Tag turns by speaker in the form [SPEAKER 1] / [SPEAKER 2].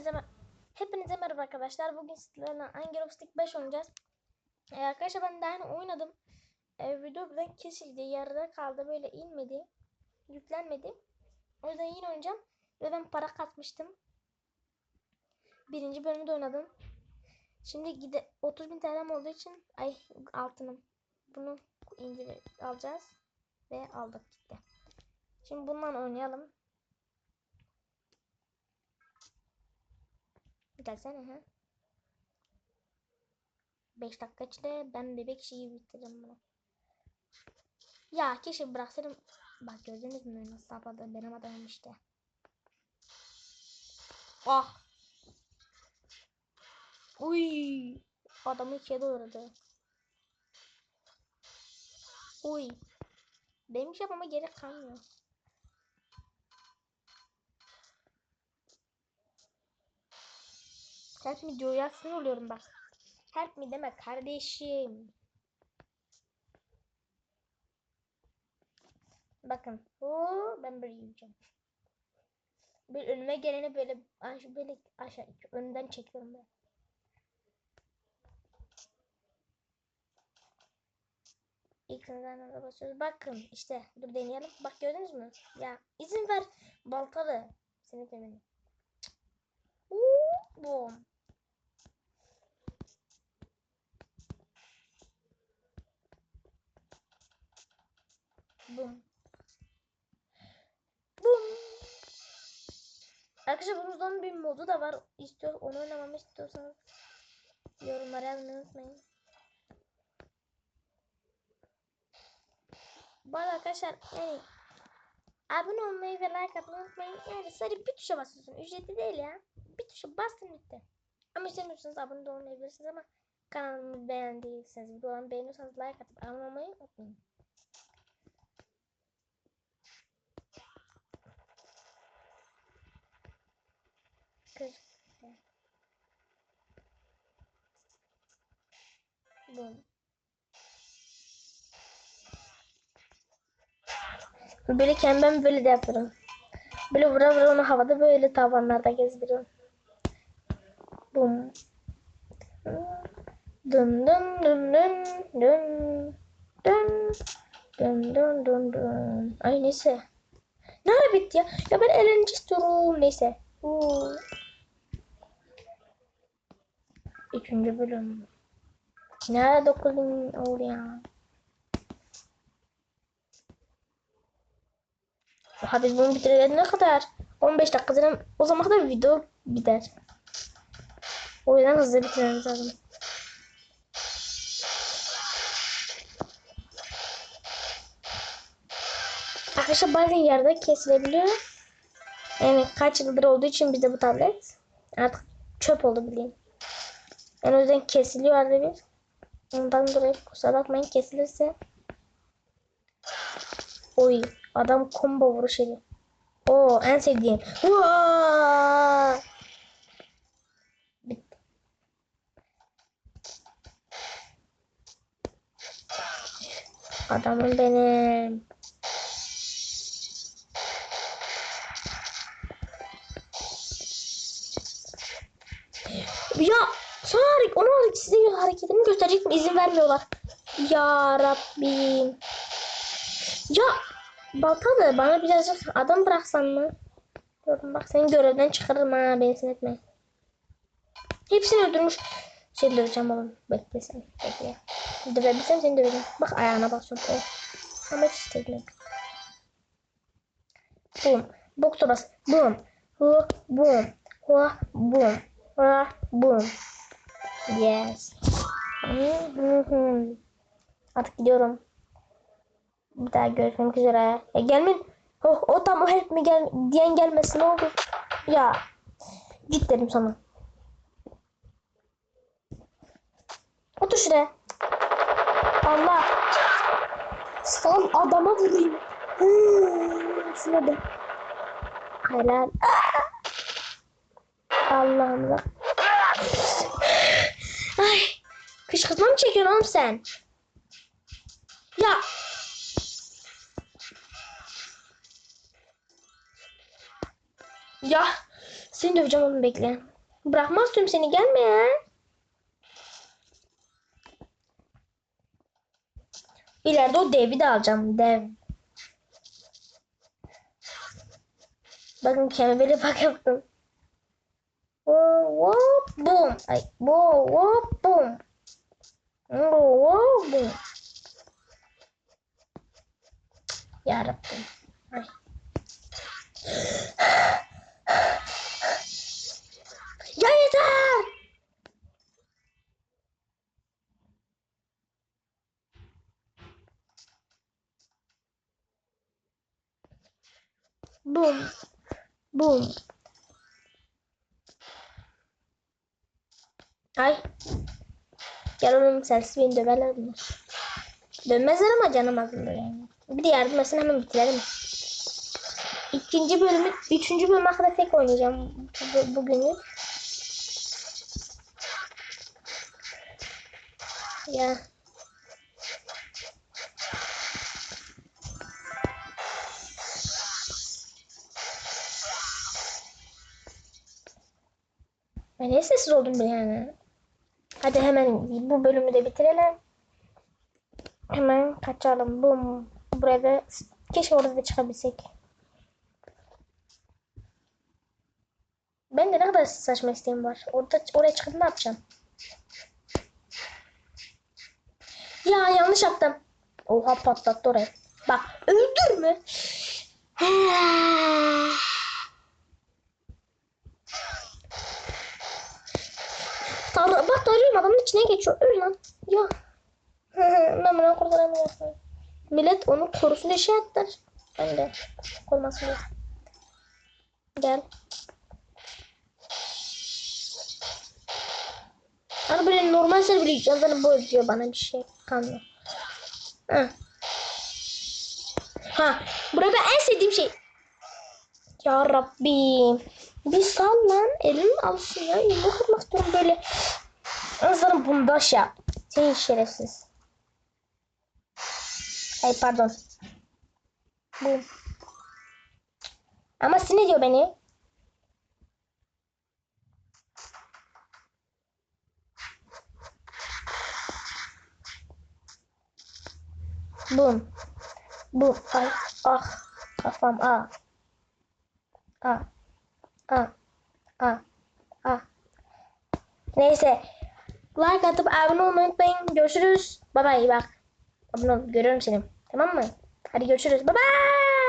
[SPEAKER 1] Hepinize Hepinize merhaba arkadaşlar. Bugün sizlerle Angelo Stick 5 oynayacağız. Ee, arkadaşlar ben daha yeni oynadım. Ee, video birden kesildi. Yarıda kaldı. Böyle inmedi. Yüklenmedi. O yüzden yine oynayacağım. Ve ben para katmıştım. Birinci bölümde oynadım. Şimdi gide 30 bin TL'm olduğu için ay altınım. Bunu indir alacağız. Ve aldık gitti. Şimdi bundan oynayalım. Gelsene ha. 5 dakika içinde ben bebek şeyi bitireceğim bunu. Ya keşke bıraksaydım. Bak gördünüz mü nasıl sapladı benim adamım işte. Ah. Uy. Adamı ikiye doğradı. Uy. Benim şey yapmama gerek kalmıyor. Help me diyor sinir oluyorum bak. Help me deme kardeşim. Bakın. Oo, ben böyle yiyeceğim. Bir önüme geleni böyle aş böyle aşağı önden çekiyorum ben. İlk sınırlarına basıyoruz. Bakın işte dur deneyelim. Bak gördünüz mü? Ya izin ver baltalı. Seni demedim. Uuu, Bom. Bum. Bum. Arkadaşlar bunun bir modu da var. İstiyor, onu oynamamı istiyorsanız yorumlara yazmayı unutmayın. Bu arada arkadaşlar yani abone olmayı ve like atmayı unutmayın. Yani sadece bir tuşa basıyorsun. Ücretli değil ya. Bir tuşa bastın bitti. Ama istemiyorsanız abone de olmayabilirsiniz ama kanalımı beğendiyseniz, videolarımı beğeniyorsanız like atıp abone olmayı unutmayın. Kır. Bum. Böyle kendim böyle de yapıyorum. Böyle vura vura onu havada böyle tavanlarda gezdiriyorum. Bum. Dın dın dın dın dın dın dın dın dın dın. Ay neyse. Ne bitti ya? Ya ben eğlence istiyorum. Neyse. Oo. Üçüncü bölüm. Ne ara dokuz oldu ya? Oha biz bunu bitirelim ne kadar? 15 dakika zaten o zaman kadar video biter. O yüzden hızlı bitirmemiz lazım. Arkadaşlar bazen yerde kesilebiliyor. Yani kaç yıldır olduğu için bizde bu tablet. Artık çöp oldu bileyim. Yani o yüzden kesiliyor arada bir. Ondan dolayı kusura bakmayın kesilirse. Oy adam combo vuruş ediyor. Oo en sevdiğim. Bitti. Adamım benim. Ya son hareket, onu hareket, size hareketimi gösterecek mi? İzin vermiyorlar. Ya Rabbim. Ya Baltalı bana birazcık adam bıraksan mı? Diyorum bak seni görevden çıkarırım ha beni etme. Hepsini öldürmüş. Seni döveceğim oğlum. Bekle sen. Bekle. Dövebilsem seni döveceğim. Bak ayağına basıyorum. Oh. Ama hiç istemiyorum. Boom. Bok sobası. Boom. Hu. Boom. Hu. Boom. Hu. Boom. Yes. Artık gidiyorum. Bir daha görüşmek üzere. Ya gelmeyin. Oh, o tam o help mi gel diyen gelmesin ne oldu? Ya git dedim sana. Otur şuraya. Allah. Son adama vurayım. Hmm, Şuna da. Helal. Allah'ım Kışkırtma mı çekiyorsun oğlum sen? Ya. Ya Seni döveceğim oğlum bekle. Bırakmaz tüm seni gelme ya. İleride o devi de alacağım. Dev. Bakın kendime bak yaptım. Wow, boom. Ay, wow, boom. Wow, boom. Yarabbim. Ay. Ya yeter! Boom. Boom. Ay. Gel oğlum sensiz beni döverler mi? Dönmezler ama canım azalır yani. Bir de yardım etsin hemen bitirelim. İkinci bölümü, üçüncü bölüme kadar tek oynayacağım bu, bugünlük. Ya. Ben ne sessiz oldum bile yani. Hadi hemen bu bölümü de bitirelim. Hemen kaçalım. Bum. Buraya da keşke orada da çıkabilsek. Ben de ne kadar saçma isteğim var. Orada oraya çıkıp ne yapacağım? Ya yanlış yaptım. Oha patlattı orayı. Bak öldürme. Tanrı, bak tanrım adamın içine geçiyor. Öl lan. Ya. ben bunu kurtaramıyorum. Millet onu korusun diye şey ettiler. Ben de korumasın diye. Gel. Hani böyle normal ser bile bu ödüyor bana bir şey kalmıyor. Ha. Ha. Burada en sevdiğim şey. Ya Rabbim. Bir sal lan. Elini alsın ya. Yumruk kırmak istiyorum böyle. Anasını bundaş ya. Senin şerefsiz. Ay pardon. Bu. Ama sinir diyor beni. Bum. Bum. Ay. Ah. Kafam. Ah. Ah. Ah. Ah. Ah. Neyse. Like atıp abone olmayı unutmayın. Görüşürüz. Bye bye. Bak. Abone ol. Görüyorum seni. Tamam mı? Hadi görüşürüz. Bye bye.